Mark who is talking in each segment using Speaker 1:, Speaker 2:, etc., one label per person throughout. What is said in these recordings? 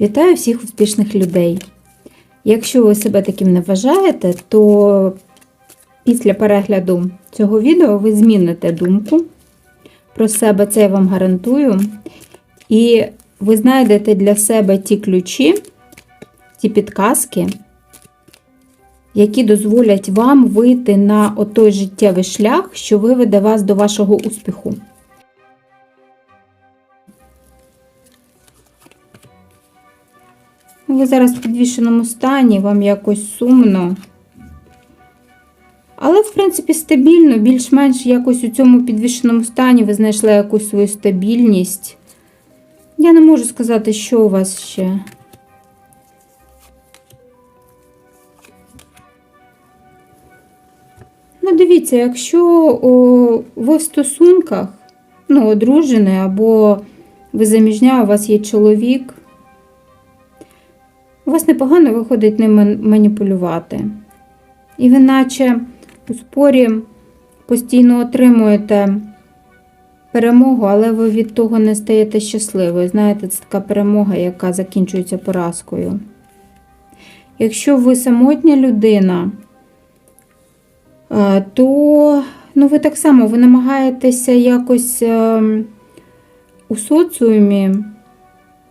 Speaker 1: Вітаю всіх успішних людей. Якщо ви себе таким не вважаєте, то після перегляду цього відео ви зміните думку про себе, це я вам гарантую. І ви знайдете для себе ті ключі, ті підказки, які дозволять вам вийти на той життєвий шлях, що виведе вас до вашого успіху. Ви зараз в підвішеному стані, вам якось сумно. Але, в принципі, стабільно, більш-менш якось у цьому підвішеному стані ви знайшли якусь свою стабільність. Я не можу сказати, що у вас ще. Ну, дивіться, якщо о, ви в стосунках, ну, одружений, або ви заміжня, у вас є чоловік, у вас непогано виходить ним маніпулювати. І ви наче у спорі постійно отримуєте перемогу, але ви від того не стаєте щасливою. Знаєте, це така перемога, яка закінчується поразкою. Якщо ви самотня людина, е, то ну, ви так само ви намагаєтеся якось ем, у соціумі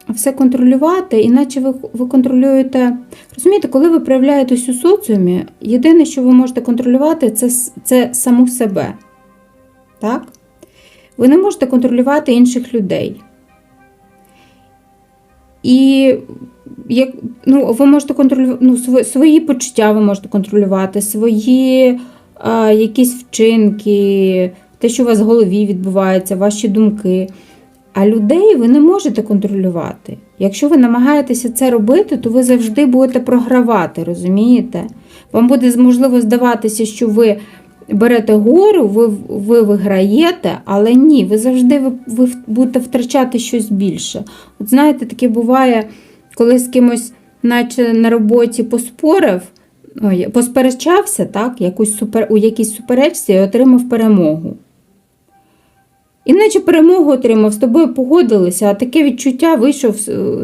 Speaker 1: все контролювати, іначе ви, ви контролюєте. Розумієте, коли ви проявляєтесь у соціумі, єдине, що ви можете контролювати, це, це саму себе. Так? Ви не можете контролювати інших людей. І як, ну, ви можете контролювати ну, свої, свої почуття, ви можете контролювати, свої а, якісь вчинки, те, що у вас в голові відбувається, ваші думки. А людей ви не можете контролювати. Якщо ви намагаєтеся це робити, то ви завжди будете програвати, розумієте? Вам буде можливо здаватися, що ви берете гору, ви ви виграєте, але ні, ви завжди ви, ви будете втрачати щось більше. От знаєте, таке буває, коли з кимось, наче на роботі поспорив, ой, посперечався, так, якусь супер, у якійсь суперечці і отримав перемогу. Іначе перемогу отримав, з тобою погодилися, а таке відчуття вийшов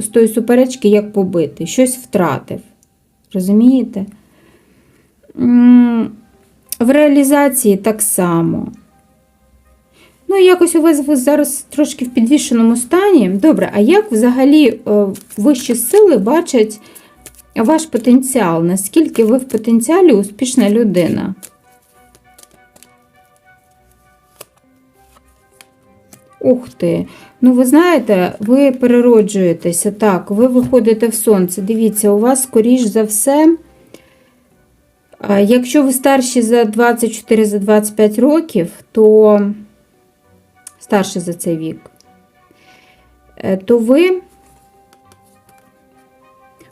Speaker 1: з тої суперечки, як побитий, щось втратив. Розумієте? В реалізації так само. Ну, якось у вас зараз трошки в підвішеному стані. Добре, а як взагалі вищі сили бачать ваш потенціал? Наскільки ви в потенціалі успішна людина? Ух ти! Ну, ви знаєте, ви перероджуєтеся, так, ви виходите в сонце. Дивіться, у вас, скоріш за все, якщо ви старші за 24 за 25 років, то старше за цей вік, е, то ви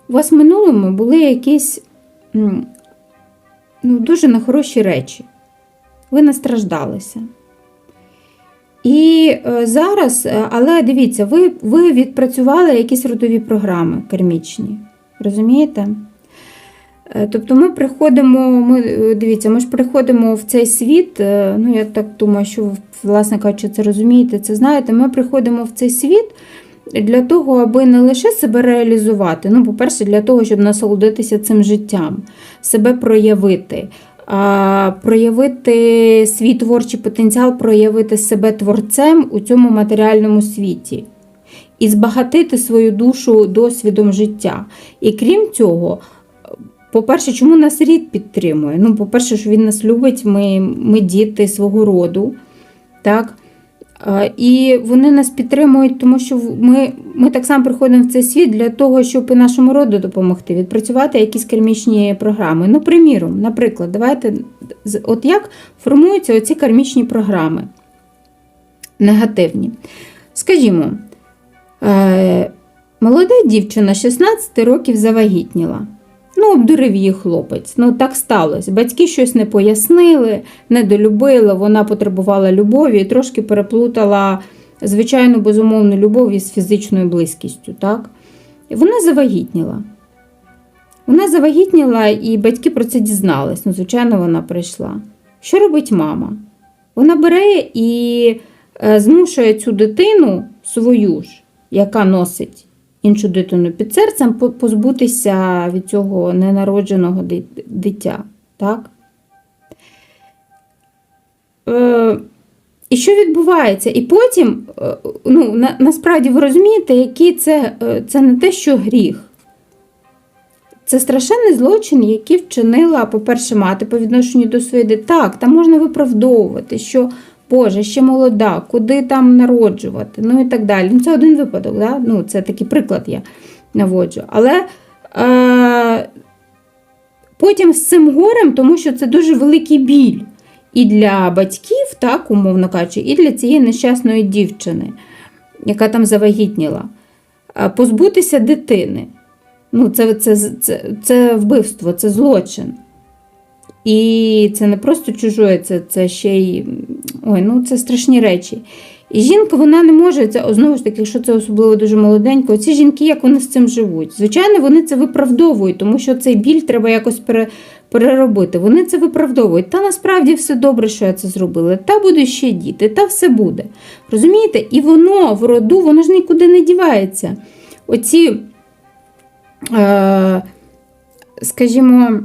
Speaker 1: у вас в минулому були якісь ну, дуже нехороші речі. Ви настраждалися. І е, зараз, але дивіться, ви ви відпрацювали якісь родові програми кармічні. Розумієте? Тобто ми приходимо, ми, дивіться, ми ж приходимо в цей світ, ну я так думаю, що ви, власне кажучи, це розумієте, це знаєте, ми приходимо в цей світ для того, аби не лише себе реалізувати. Ну, по-перше, для того, щоб насолодитися цим життям, себе проявити проявити свій творчий потенціал, проявити себе творцем у цьому матеріальному світі. І збагатити свою душу досвідом життя. І крім цього, по-перше, чому нас рід підтримує? Ну, По-перше, що він нас любить, ми ми діти свого роду. так? І вони нас підтримують, тому що ми ми так само приходимо в цей світ для того, щоб і нашому роду допомогти, відпрацювати якісь кармічні програми. Ну, приміром, наприклад, давайте, от як формуються оці кармічні програми негативні. Скажімо, е, молода дівчина 16 років завагітніла. Ну, обдурив її хлопець. Ну, так сталося. Батьки щось не пояснили, не долюбили, вона потребувала любові і трошки переплутала звичайну безумовну любов із фізичною близькістю. так? І вона завагітніла. Вона завагітніла, і батьки про це дізнались. Ну, звичайно, вона прийшла. Що робить мама? Вона бере і е, змушує цю дитину свою ж, яка носить іншу дитину під серцем, позбутися від цього ненародженого дитя. Так? Е, і що відбувається? І потім, е, ну, на, насправді ви розумієте, який це, е, це не те, що гріх. Це страшенний злочин, який вчинила, по-перше, мати по відношенню до своєї дитини. Так, там можна виправдовувати, що Боже, ще молода, куди там народжувати, ну і так далі. Ну, це один випадок, да? ну, це такий приклад я наводжу. Але е, потім з цим горем, тому що це дуже великий біль і для батьків, так, умовно кажучи, і для цієї нещасної дівчини, яка там завагітніла, е, позбутися дитини. Ну, це, це, це, це вбивство, це злочин. І це не просто чужое, це, це ще й ой, ну це страшні речі. І жінка вона не може це, знову ж таки, якщо це особливо дуже молоденько, ці жінки, як вони з цим живуть. Звичайно, вони це виправдовують, тому що цей біль треба якось пере, переробити. Вони це виправдовують. Та насправді все добре, що я це зробила. Та буде ще діти, та все буде. Розумієте? І воно в роду, воно ж нікуди не дівається. Оці, е, скажімо,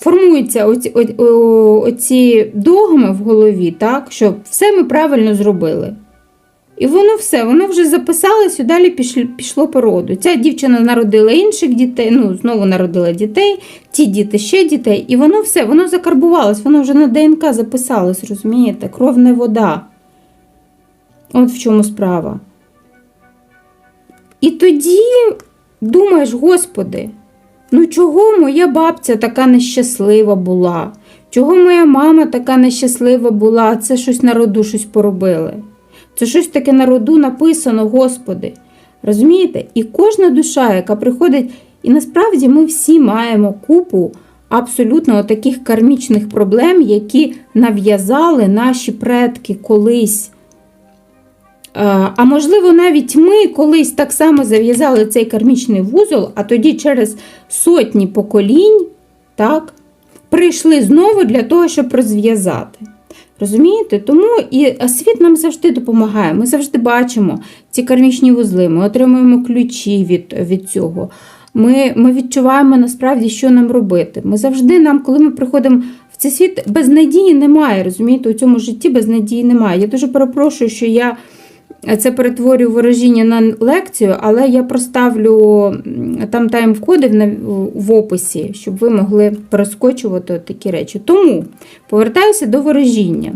Speaker 1: формуються оці, о- о- оці догми в голові, так, що все ми правильно зробили. І воно все, воно вже записалось і далі пішло, пішло по роду. Ця дівчина народила інших дітей, ну, знову народила дітей, ті діти ще дітей. І воно все, воно закарбувалось, воно вже на ДНК записалось, розумієте? Кров не вода. От в чому справа. І тоді думаєш, Господи, ну чого моя бабця така нещаслива була? Чого моя мама така нещаслива була? Це щось на роду щось поробили. Це щось таке на роду написано, Господи. Розумієте? І кожна душа, яка приходить, і насправді ми всі маємо купу абсолютно таких кармічних проблем, які нав'язали наші предки колись. Е, А можливо, навіть ми колись так само зав'язали цей кармічний вузол, а тоді через сотні поколінь так, прийшли знову для того, щоб розв'язати. Розумієте? Тому і світ нам завжди допомагає. Ми завжди бачимо ці кармічні вузли, ми отримуємо ключі від, від цього. Ми, ми відчуваємо насправді, що нам робити. Ми завжди нам, коли ми приходимо в цей світ, безнадії немає. Розумієте, у цьому житті безнадії немає. Я дуже перепрошую, що я це перетворюю ворожіння на лекцію, але я проставлю там тайм-коди в, описі, щоб ви могли перескочувати такі речі. Тому повертаюся до ворожіння.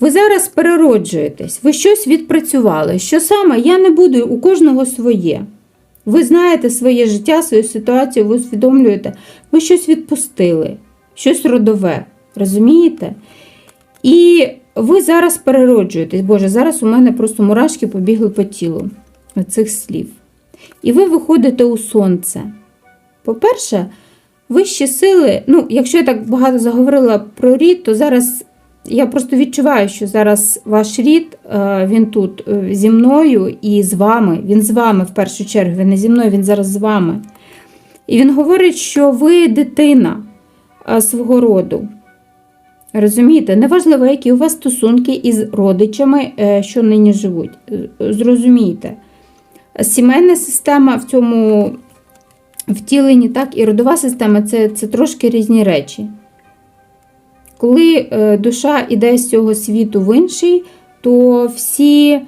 Speaker 1: Ви зараз перероджуєтесь, ви щось відпрацювали. Що саме? Я не буду, у кожного своє. Ви знаєте своє життя, свою ситуацію, ви усвідомлюєте, ви щось відпустили, щось родове. Розумієте? І ви зараз перероджуєтесь. Боже, зараз у мене просто мурашки побігли по тілу цих слів. І ви виходите у сонце. По-перше, вищі сили, ну, якщо я так багато заговорила про рід, то зараз я просто відчуваю, що зараз ваш рід, е, він тут е, зі мною і з вами. Він з вами в першу чергу, він не зі мною, він зараз з вами. І він говорить, що ви дитина е, свого роду. Розумієте, неважливо, які у вас стосунки із родичами, е, що нині живуть. Е, Зрозумійте, сімейна система в цьому втіленні, так, і родова система це, це трошки різні речі. Коли е, душа йде з цього світу в інший, то всі,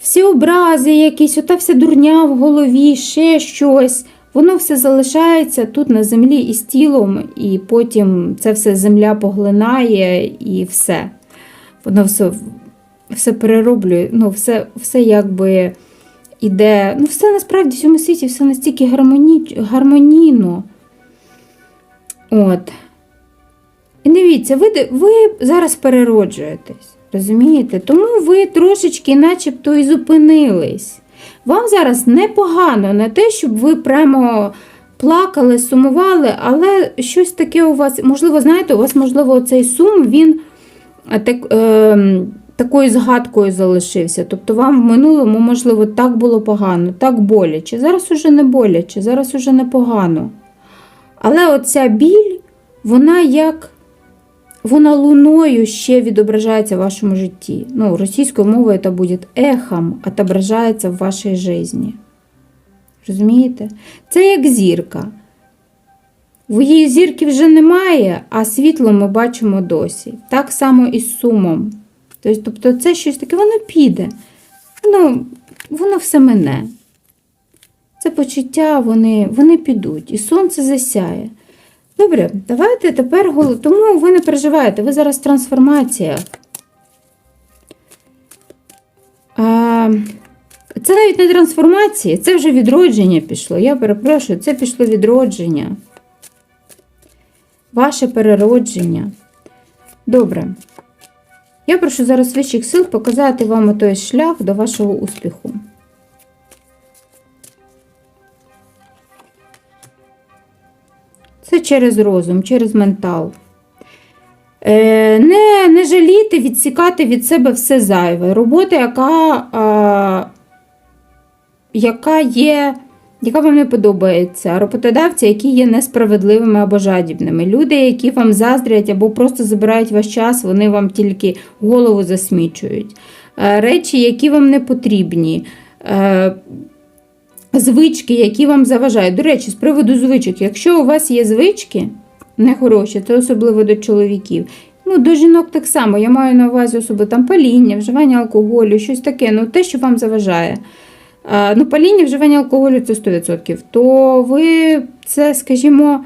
Speaker 1: всі образи, якісь, ота вся дурня в голові, ще щось, воно все залишається тут на землі із тілом, і потім це все земля поглинає і все. Воно все, все перероблює, ну, все, все якби іде. Ну, все насправді в цьому світі все настільки гармоні... гармонійно. От. І дивіться, ви, ви зараз перероджуєтесь, розумієте? Тому ви трошечки начебто і зупинились. Вам зараз непогано не те, щоб ви прямо плакали, сумували, але щось таке у вас, можливо, знаєте, у вас, можливо, цей сум, він е, так, е, такою згадкою залишився. Тобто вам в минулому, можливо, так було погано, так боляче. Зараз уже не боляче, зараз уже не погано. Але оця біль, вона як вона луною ще відображається в вашому житті. Ну, російською мовою це буде ехом, отображається в вашій житті. Розумієте? Це як зірка. В її зірки вже немає, а світло ми бачимо досі. Так само і з сумом. Тобто це щось таке, воно піде. Воно, воно все мене. Це почуття, вони, вони підуть, і сонце засяє. Добре, давайте тепер Тому ви не переживаєте, ви зараз. А, це навіть не трансформація, це вже відродження пішло. Я перепрошую, це пішло відродження. Ваше переродження. Добре. Я прошу зараз вищих сил показати вам той шлях до вашого успіху. Це через розум, через ментал. Е, не, не жаліти, відсікати від себе все зайве. Робота, яка, а, яка є, яка вам не подобається. Роботодавці, які є несправедливими або жадібними. Люди, які вам заздрять або просто забирають ваш час, вони вам тільки голову засмічують. Е, речі, які вам не потрібні. Звички, які вам заважають. До речі, з приводу звичок, якщо у вас є звички нехороші, це особливо до чоловіків. Ну, до жінок так само, я маю на увазі особливо там паління, вживання алкоголю, щось таке, ну те, що вам заважає. А, ну, паління, вживання алкоголю це 100%, то ви це, скажімо,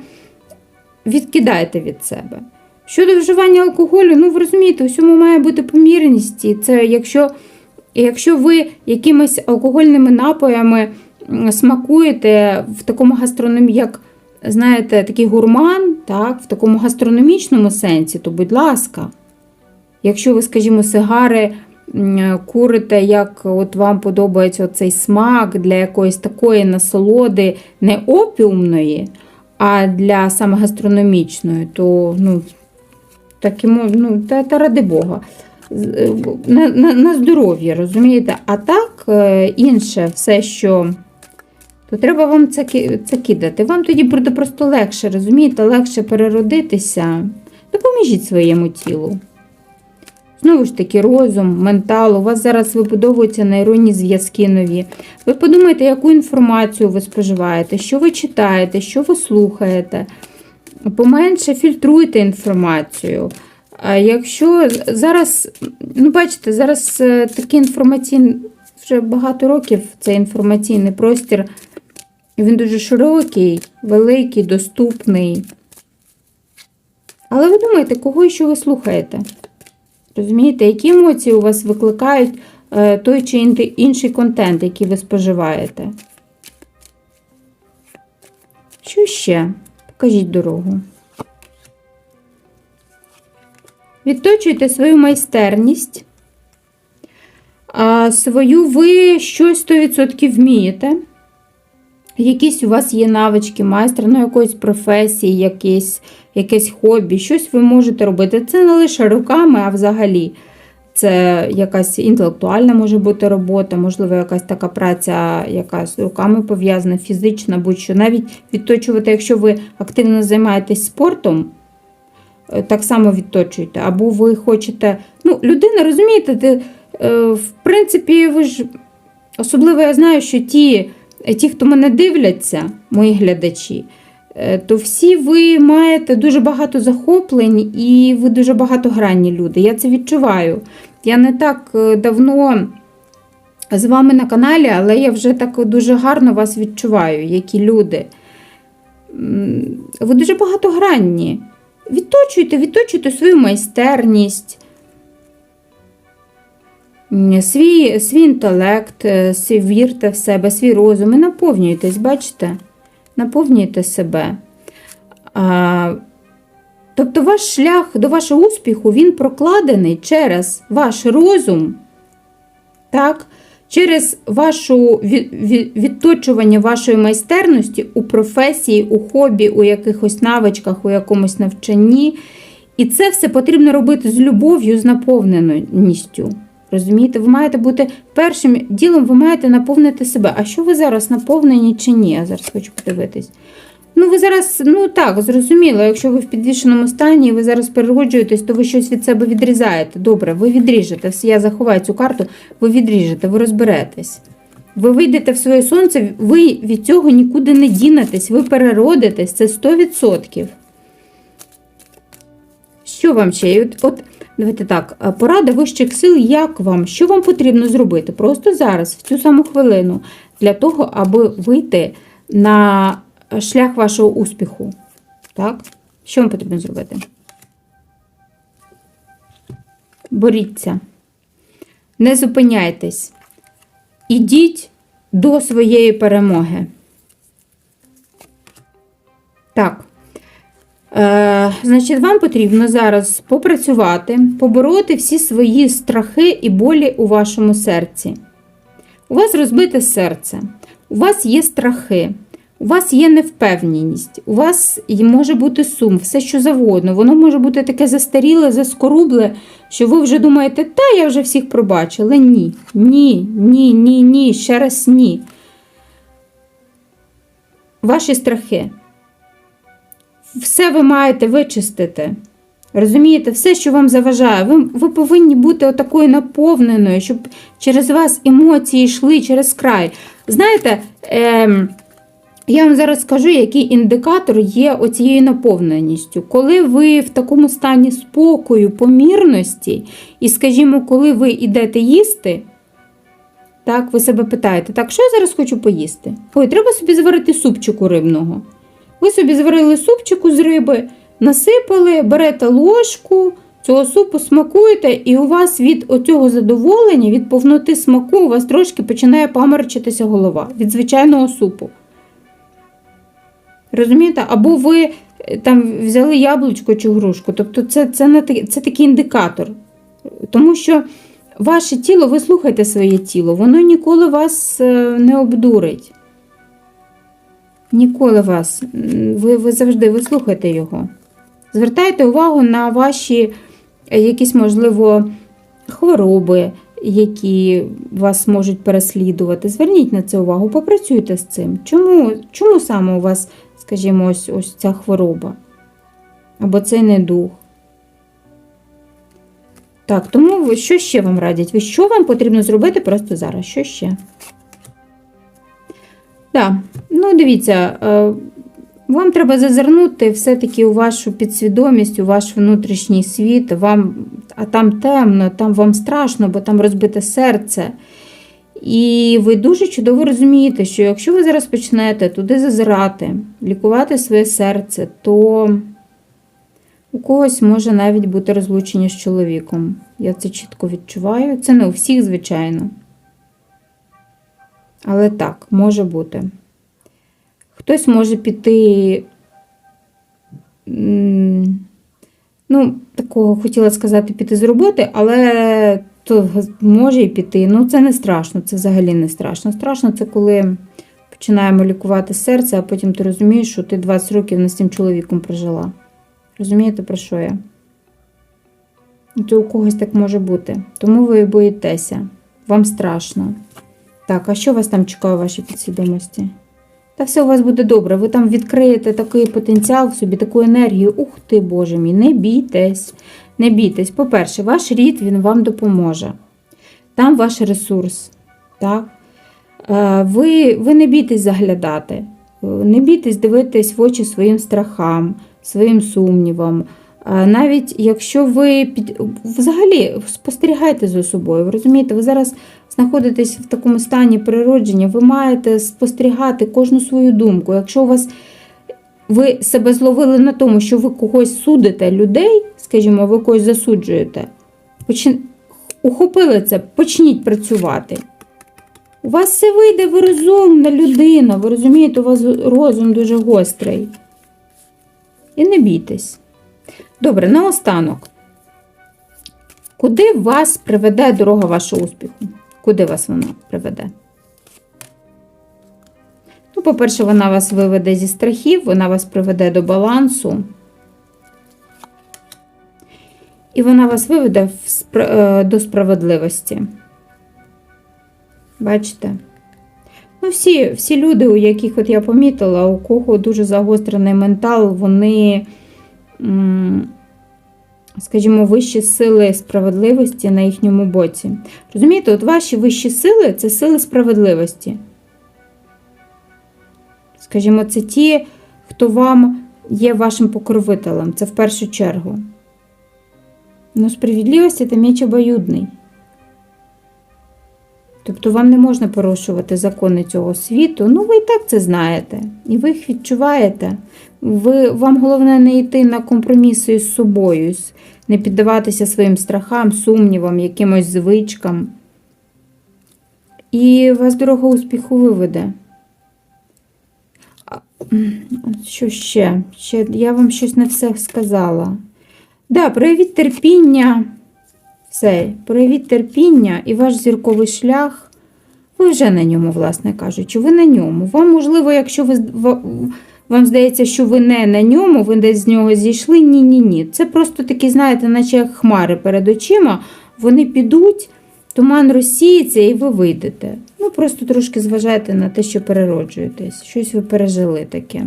Speaker 1: відкидаєте від себе. Щодо вживання алкоголю, ну ви розумієте, у всьому має бути помірність. Це якщо, якщо ви якимись алкогольними напоями смакуєте в такому гастрономі, як знаєте, такий гурман, так, в такому гастрономічному сенсі, то будь ласка. Якщо ви, скажімо, сигари курите, як от вам подобається цей смак для якоїсь такої насолоди, не опіумної, а для саме гастрономічної, то ну, так і мо- ну, та, та ради Бога. Е, На, на, на здоров'я, розумієте? А так, е, інше, все, що то треба вам це, це кидати. Вам тоді буде просто легше, розумієте, легше переродитися. Допоможіть своєму тілу. Знову ж таки, розум, ментал, у вас зараз вибудовуються нейронні зв'язки нові. Ви подумайте, яку інформацію ви споживаєте, що ви читаєте, що ви слухаєте. Поменше фільтруйте інформацію. А якщо зараз, ну бачите, зараз е, такий інформаційний, вже багато років цей інформаційний простір, він дуже широкий, великий, доступний. Але ви думаєте, кого і що ви слухаєте? Розумієте, які емоції у вас викликають е, той чи інший контент, який ви споживаєте? Що ще? Покажіть дорогу. Відточуйте свою майстерність. Свою ви щось 100% вмієте. Якісь у вас є навички майстра, ну, якоїсь професії, якесь, якесь хобі, щось ви можете робити. Це не лише руками, а взагалі. Це якась інтелектуальна може бути робота, можливо, якась така праця, яка з руками пов'язана, фізична, будь-що. Навіть відточувати, якщо ви активно займаєтесь спортом, е, так само відточуйте. Або ви хочете. Ну, людина, розумієте, ти, е, в принципі, ви ж особливо я знаю, що ті, ті, хто мене дивляться, мої глядачі, е, то всі ви маєте дуже багато захоплень і ви дуже багатогранні люди. Я це відчуваю. Я не так е, давно з вами на каналі, але я вже так дуже гарно вас відчуваю, які люди. Ви дуже багатогранні. Відточуйте, відточуйте свою майстерність, свій, свій інтелект, е, свій, вірте в себе, свій розум і наповнюйтесь, бачите? Наповнюйте себе. А, тобто ваш шлях до вашого успіху він прокладений через ваш розум, так? через вашу від- від- відточування вашої майстерності у професії, у хобі, у якихось навичках, у якомусь навчанні. І це все потрібно робити з любов'ю, з наповненістю. Розумієте, ви маєте бути першим ділом, ви маєте наповнити себе. А що ви зараз наповнені чи ні? Я зараз хочу подивитись. Ну, ви зараз, ну так, зрозуміло, якщо ви в підвішеному стані і ви зараз перероджуєтесь, то ви щось від себе відрізаєте. Добре, ви відріжете. Я заховаю цю карту, ви відріжете, ви розберетесь. Ви вийдете в своє сонце, ви від цього нікуди не дінетесь, ви переродитесь, це 100%. Що вам ще? От, от, давайте так, е, порада вищих сил, як вам? Що вам потрібно зробити? Просто зараз, в цю саму хвилину, для того, аби вийти на шлях вашого успіху. Так? Що вам потрібно зробити? Боріться. Не зупиняйтесь. Ідіть до своєї перемоги. Так. Е, значить, вам потрібно зараз попрацювати, побороти всі свої страхи і болі у вашому серці. У вас розбите серце, у вас є страхи, у вас є невпевненість, у вас може бути сум, все що завгодно. Воно може бути таке застаріле, заскорубле, що ви вже думаєте, та я вже всіх пробачила. Ні, ні, ні, ні, ні, ще раз ні. Ваші страхи. Все ви маєте вичистити. Розумієте, все, що вам заважає, ви, ви повинні бути отакою наповненою, щоб через вас емоції йшли через край. Знаєте, ем, я вам зараз скажу, який індикатор є оцією наповненістю. Коли ви в такому стані спокою, помірності, і, скажімо, коли ви йдете їсти, так, ви себе питаєте, так, що я зараз хочу поїсти? Ой, треба собі зварити супчику рибного. Ви собі зварили супчику з риби, насипали, берете ложку, цього супу смакуєте, і у вас від оцього задоволення, від повноти смаку, у вас трошки починає паморочитися голова від звичайного супу. Розумієте? Або ви е, там взяли яблучко чи грушку. Тобто це, це, це такий індикатор. Тому що ваше тіло, ви слухайте своє тіло, воно ніколи вас е, не обдурить. Ніколи вас. Ви, ви завжди ви слухайте його. Звертайте увагу на ваші е, якісь, можливо, хвороби, які вас можуть переслідувати. Зверніть на це увагу, попрацюйте з цим. Чому, чому саме у вас, скажімо, ось, ось ця хвороба? Або цей недух? Так, тому що ще вам радять? Що вам потрібно зробити просто зараз? Що ще? Так, ну дивіться, е, вам треба зазирнути все-таки у вашу підсвідомість, у ваш внутрішній світ, вам, а там темно, там вам страшно, бо там розбите серце. І ви дуже чудово розумієте, що якщо ви зараз почнете туди зазирати, лікувати своє серце, то у когось може навіть бути розлучення з чоловіком. Я це чітко відчуваю. Це не у всіх, звичайно. Але так, може бути. Хтось може піти. Ну, такого хотіла сказати піти з роботи, але то може і піти. Ну, це не страшно, це взагалі не страшно. Страшно це коли починаємо лікувати серце, а потім ти розумієш, що ти 20 років не з цим чоловіком прожила. Розумієте, про що я? То у когось так може бути. Тому ви боїтеся. Вам страшно. Так, а що вас там чекає у вашій підсвідомості? Та все у вас буде добре. Ви там відкриєте такий потенціал в собі, таку енергію. Ух ти, Боже мій, не бійтесь. Не бійтесь. По-перше, ваш рід він вам допоможе. Там ваш ресурс. Так? Е, Ви, ви не бійтесь заглядати. Е, Не бійтесь дивитись в очі своїм страхам, своїм сумнівам. Навіть якщо ви під... взагалі спостерігайте за собою, ви розумієте, ви зараз знаходитесь в такому стані природження, ви маєте спостерігати кожну свою думку. Якщо у вас ви себе зловили на тому, що ви когось судите людей, скажімо, ви когось засуджуєте, почин... ухопили це, почніть працювати. У вас все вийде, ви розумна людина, ви розумієте, у вас розум дуже гострий. І не бійтесь. Добре, наостанок. Куди вас приведе дорога вашого успіху? Куди вас вона приведе? Ну, по-перше, вона вас виведе зі страхів, вона вас приведе до балансу. І вона вас виведе е, до справедливості. Бачите? Ну, всі, всі люди, у яких от я помітила, у кого дуже загострений ментал, вони, скажімо, вищі сили справедливості на їхньому боці. Розумієте, от ваші вищі сили це сили справедливості. Скажімо, це ті, хто вам є вашим покровителем, це в першу чергу. Ну, справедливість це меч обоюдний. Тобто вам не можна порушувати закони цього світу. Ну, ви і так це знаєте, і ви їх відчуваєте. Ви, вам головне не йти на компроміси із собою, не піддаватися своїм страхам, сумнівам, якимось звичкам. І вас дорога успіху виведе. Що ще? ще? Я вам щось не все сказала. Да, проявіть терпіння. Все, проявіть терпіння і ваш зірковий шлях, ви вже на ньому, власне кажучи, ви на ньому. Вам, можливо, якщо ви, вам здається, що ви не на ньому, ви десь з нього зійшли. Ні, ні, ні. Це просто такі, знаєте, наче як хмари перед очима, вони підуть, туман розсіється і ви вийдете. Ну, просто трошки зважайте на те, що перероджуєтесь. Щось ви пережили таке.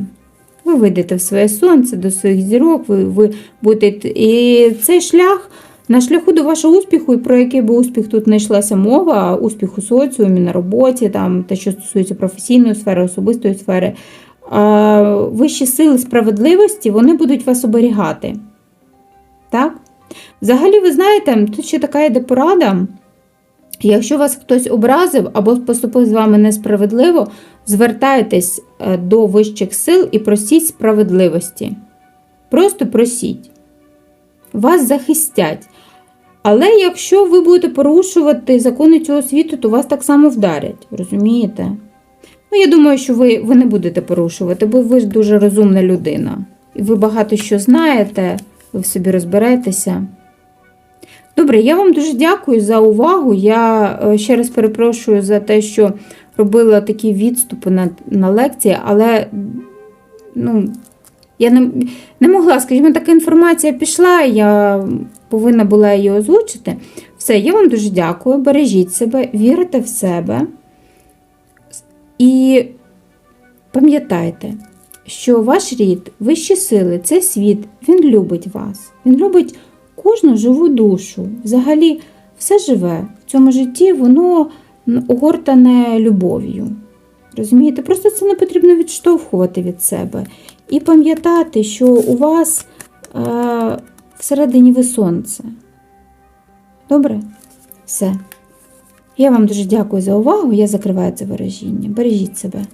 Speaker 1: Ви вийдете в своє сонце, до своїх зірок, ви, ви будете. І цей шлях на шляху до вашого успіху, і про який би успіх тут не йшлася мова, успіх у соціумі, на роботі, там, те, що стосується професійної сфери, особистої сфери, вищі сили справедливості вони будуть вас оберігати. Так? Взагалі, ви знаєте, тут ще така йде порада. Якщо вас хтось образив або поступив з вами несправедливо, звертайтесь е, до вищих сил і просіть справедливості. Просто просіть. Вас захистять. Але якщо ви будете порушувати закони цього світу, то вас так само вдарять. Розумієте? Ну, я думаю, що ви, ви не будете порушувати, бо ви ж дуже розумна людина. І ви багато що знаєте, ви в собі розберетеся. Добре, я вам дуже дякую за увагу. Я е, ще раз перепрошую за те, що робила такі відступи на, на лекції, але ну, я не, не могла, скажімо, така інформація пішла, я повинна була її озвучити. Все, я вам дуже дякую. Бережіть себе, вірите в себе. І пам'ятайте, що ваш рід, вищі сили, цей світ, він любить вас. Він любить кожну живу душу. Взагалі, все живе в цьому житті, воно огортане любов'ю. Розумієте? Просто це не потрібно відштовхувати від себе. І пам'ятати, що у вас е, всередині ви сонце. Добре? Все. Я вам дуже дякую за увагу. Я закриваю це виражіння. Бережіть себе.